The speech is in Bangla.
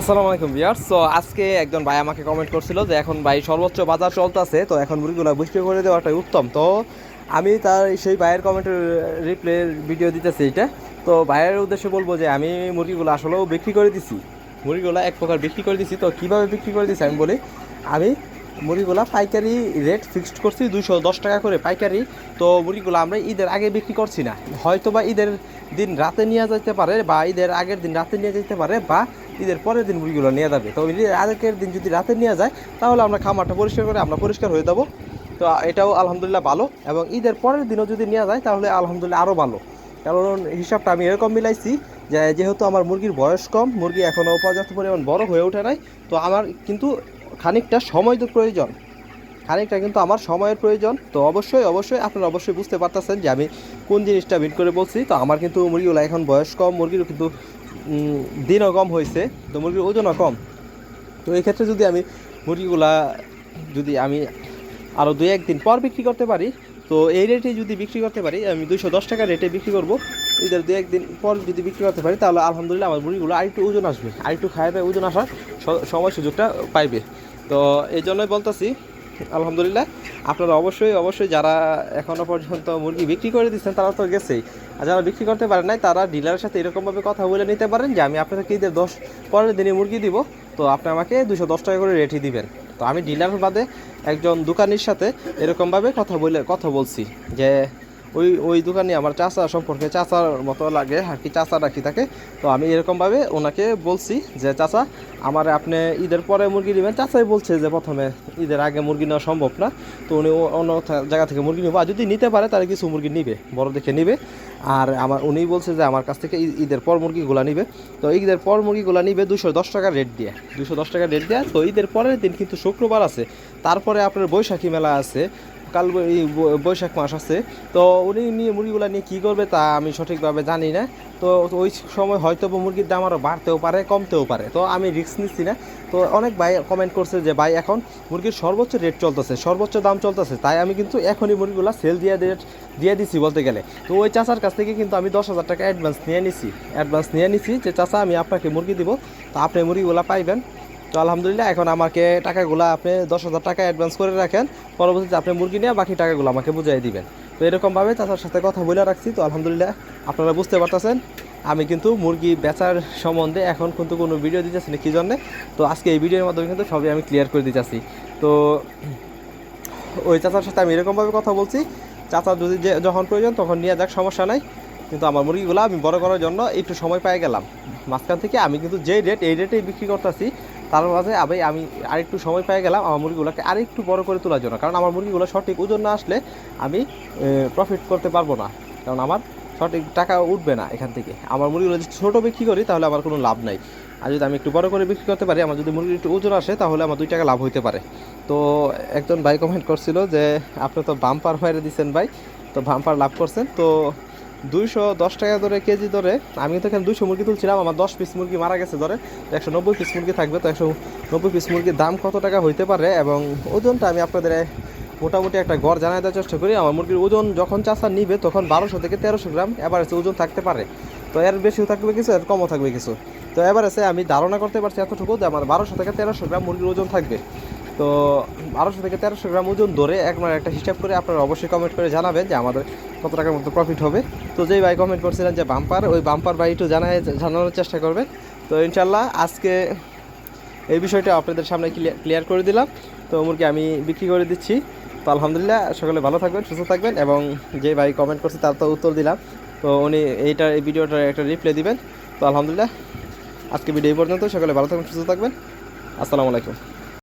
আসসালামু আলাইকুম বিয়ার সো আজকে একজন ভাই আমাকে কমেন্ট করছিল যে এখন ভাই সর্বোচ্চ বাজার চলতেছে, তো এখন মুরগিগুলো বিক্রি করে দেওয়াটাই উত্তম। তো আমি তার সেই ভাইয়ের কমেন্টের রিপ্লে ভিডিও দিতেছি এটা। তো ভাইয়ের উদ্দেশ্যে বলব যে আমি মুরগিগুলো আসলেও বিক্রি করে দিছি। মুরগিগুলো এক প্রকার বিক্রি করে দিছি। তো কীভাবে বিক্রি করে দিছি আমি বলি, আমি মুরগিগুলো পাইকারি রেট ফিক্সড করছি দুশো দশ টাকা করে পাইকারি। তো মুরগিগুলো আমরা ঈদের আগে বিক্রি করছি না। হয়তো বা ঈদের দিন রাতে নিয়ে যেতে পারে বা ঈদের আগের দিন রাতে নিয়ে যেতে পারে বা ঈদের পরের দিন মুরগিগুলো নিয়ে যাবে। তো ঈদের আগের দিন যদি রাতে নিয়ে যায়, তাহলে আমরা খামারটা পরিষ্কার করে আমরা পরিষ্কার হয়ে যাব। তো এটাও আলহামদুলিল্লাহ ভালো এবং ঈদের পরের দিনও যদি নিয়ে যায়, তাহলে আলহামদুলিল্লাহ আরও ভালো। কারণ হিসাবটা আমি এরকম মিলাইছি যে যেহেতু আমার মুরগির বয়স কম, মুরগি এখনও পর্যাপ্ত পরিমাণ বড় হয়ে ওঠে নাই, তো আমার কিন্তু খানিকটা সময় তো প্রয়োজন। খানিকটা কিন্তু আমার সময়ের প্রয়োজন। তো অবশ্যই অবশ্যই আপনারা অবশ্যই বুঝতে পারতেছেন যে আমি কোন জিনিসটা মিট করে বলছি। তো আমার কিন্তু মুরগিগুলো এখন বয়স কম, মুরগিরও কিন্তু দিনও কম হয়েছে তো মুরগির ওজনও কম। তো এই ক্ষেত্রে যদি আমি মুরগিগুলা যদি আমি আরও দুই একদিন পর বিক্রি করতে পারি, তো এই রেটে যদি বিক্রি করতে পারি, আমি দুইশো দশ টাকা রেটে বিক্রি করব। ঈদের দু একদিন পর যদি বিক্রি করতে পারি, তাহলে আলহামদুলিল্লাহ আমার মুরগিগুলো আরেকটু ওজন আসবে। আরেকটু খায় ওজন আসার সময় সুযোগটা পাইবে। তো এই জন্যই বলতেছি, আলহামদুলিল্লাহ। আপনারা অবশ্যই অবশ্যই যারা এখনও পর্যন্ত মুরগি বিক্রি করে দিচ্ছেন, তারা তো গেছেই। আর যারা বিক্রি করতে পারেন নাই, তারা ডিলারের সাথে এরকমভাবে কথা বলে নিতে পারেন যে, আমি আপনাদেরকে ঈদের দশ পরের দিনে মুরগি দিব। তো আপনি আমাকে দুশো দশ টাকা করে রেটই দিবেন। তো আমি ডিলার বাদে একজন দোকানির সাথে এরকমভাবে কথা বলে, কথা বলছি যে ওই ওই দোকানে আমার চাচা সম্পর্কে চাচার মতো লাগে আর কি, চাচা রাখি থাকে তো আমি এরকমভাবে ওনাকে বলছি যে, চাচা, আমার আপনি ঈদের পরে মুরগি নেবেন। চাচাই বলছে যে, প্রথমে ঈদের আগে মুরগি নেওয়া সম্ভব না। তো উনি অন্য জায়গা থেকে মুরগি নেব। আর যদি নিতে পারে, তাহলে কিছু মুরগি নিবে, বড় দেখে নিবে। আর আমার, উনি বলছে যে, আমার কাছ থেকে ঈদের পর মুরগিগুলো নিবে। তো ঈদের পর মুরগিগুলো নিবে দুশো দশ টাকা রেট দিয়ে দুশো দশ টাকা রেট দিয়ে। তো ঈদের পরের দিন কিন্তু শুক্রবার আছে। তারপরে আপনার বৈশাখী মেলা আছে। কাল বৈশাখ মাস আছে। তো উনি নিয়ে মুরগিগুলো নিয়ে কী করবে তা আমি সঠিকভাবে জানি না। তো ওই সময় হয়তো মুরগির দাম আরও বাড়তেও পারে, কমতেও পারে। তো আমি রিস্ক নিচ্ছি না। তো অনেক ভাই কমেন্ট করছে যে, ভাই, এখন মুরগির সর্বোচ্চ রেট চলতেছে, সর্বোচ্চ দাম চলতেছে, তাই আমি কিন্তু এখনই মুরগিগুলো সেল দিয়ে রেট দিয়ে দিছি বলতে গেলে। তো ওই চাচার কাছ থেকে কিন্তু আমি দশ হাজার টাকা অ্যাডভান্স নিয়ে নিছি। অ্যাডভান্স নিয়ে নিছি যে, চাচা, আমি আপনাকে মুরগি দিব। তো আপনি মুরগিগুলো পাইবেন। তো আলহামদুলিল্লাহ, এখন আমাকে টাকাগুলো আপনি দশ হাজার টাকা অ্যাডভান্স করে রাখেন, পরবর্তীতে আপনি মুরগি নিয়ে বাকি টাকাগুলো আমাকে বুঝিয়ে দিবেন। তো এরকমভাবে চাচার সাথে কথা বলে রাখছি, তো আলহামদুলিল্লাহ আপনারা বুঝতে পারতেছেন। আমি কিন্তু মুরগি বেচার সম্বন্ধে এখন কিন্তু কোনো ভিডিও দিতেছি না, কী জন্যে? তো আজকে এই ভিডিওর মাধ্যমে কিন্তু সবই আমি ক্লিয়ার করে দিতেছি। তো ওই চাচার সাথে আমি এরকমভাবে কথা বলছি, চাচা যদি যখন প্রয়োজন তখন নিয়ে যাক, সমস্যা নাই। কিন্তু আমার মুরগিগুলো আমি বড় করার জন্য একটু সময় পেয়ে গেলাম। মাঝখান থেকে আমি কিন্তু যে রেট এই রেটেই বিক্রি করতেছি, তার মাঝে আমি আমি আরেকটু সময় পেয়ে গেলাম আমার মুরগিগুলোকে আরেকটু বড় করে তোলার জন্য। কারণ আমার মুরগিগুলো সঠিক ওজন না আসলে আমি প্রফিট করতে পারব না। কারণ আমার সঠিক টাকা উঠবে না এখান থেকে। আমার মুরগিগুলো যদি ছোটো বিক্রি করি, তাহলে আমার কোনো লাভ নাই। আর যদি আমি একটু বড় করে বিক্রি করতে পারি, আমার যদি মুরগির একটু ওজন আসে, তাহলে আমার দুই টাকা লাভ হইতে পারে। তো একজন ভাই কমেন্ট করছিল যে, আপনি তো বাম্পার হয়ে দিচ্ছেন ভাই। তো বাম্পার লাভ করছেন। তো দুইশো দশ টাকা ধরে কেজি ধরে, আমি তো এখানে দুইশো মুরগি তুলছিলাম, আমার দশ পিস মুরগি মারা গেছে ধরে একশো নব্বই পিস মুরগি থাকবে, তো একশো নব্বই পিস মুরগির দাম কত টাকা হইতে পারে এবং ওজনটা আমি আপনাদের মোটামুটি একটা গড় জানাই দেওয়ার চেষ্টা করি। আমার মুরগির ওজন যখন চাষা নিবে তখন বারোশো থেকে তেরোশো গ্রাম এভারেজে ওজন থাকতে পারে। তো এর বেশিও থাকবে কিছু, এর কমও থাকবে কিছু। তো এভারেজে আমি ধারণা করতে পারছি এতটুকু যে আমার বারোশো থেকে তেরোশো গ্রাম মুরগির ওজন থাকবে। তো বারোশো থেকে তেরোশো গ্রাম ওজন ধরে একবার একটা হিসাব করে আপনারা অবশ্যই কমেন্ট করে জানাবেন যে আমাদের কত টাকার মতো প্রফিট হবে। তো যেই ভাই কমেন্ট করছিলেন যে বাম্পার ওই বাম্পার ভাই একটু জানায় জানানোর চেষ্টা করবেন। তো ইনশাল্লাহ আজকে এই বিষয়টা আপনাদের সামনে ক্লিয়ার করে দিলাম। তো মুরগি আমি বিক্রি করে দিচ্ছি। তো আলহামদুলিল্লাহ, সকলে ভালো থাকবেন, সুস্থ থাকবেন এবং যে ভাই কমেন্ট করছে তার তো উত্তর দিলাম। তো উনি এইটার এই ভিডিওটার একটা রিপ্লাই দিবেন। তো আলহামদুলিল্লাহ, আজকে ভিডিও এই পর্যন্ত সকলে ভালো থাকবেন, সুস্থ থাকবেন। আসসালামু আলাইকুম।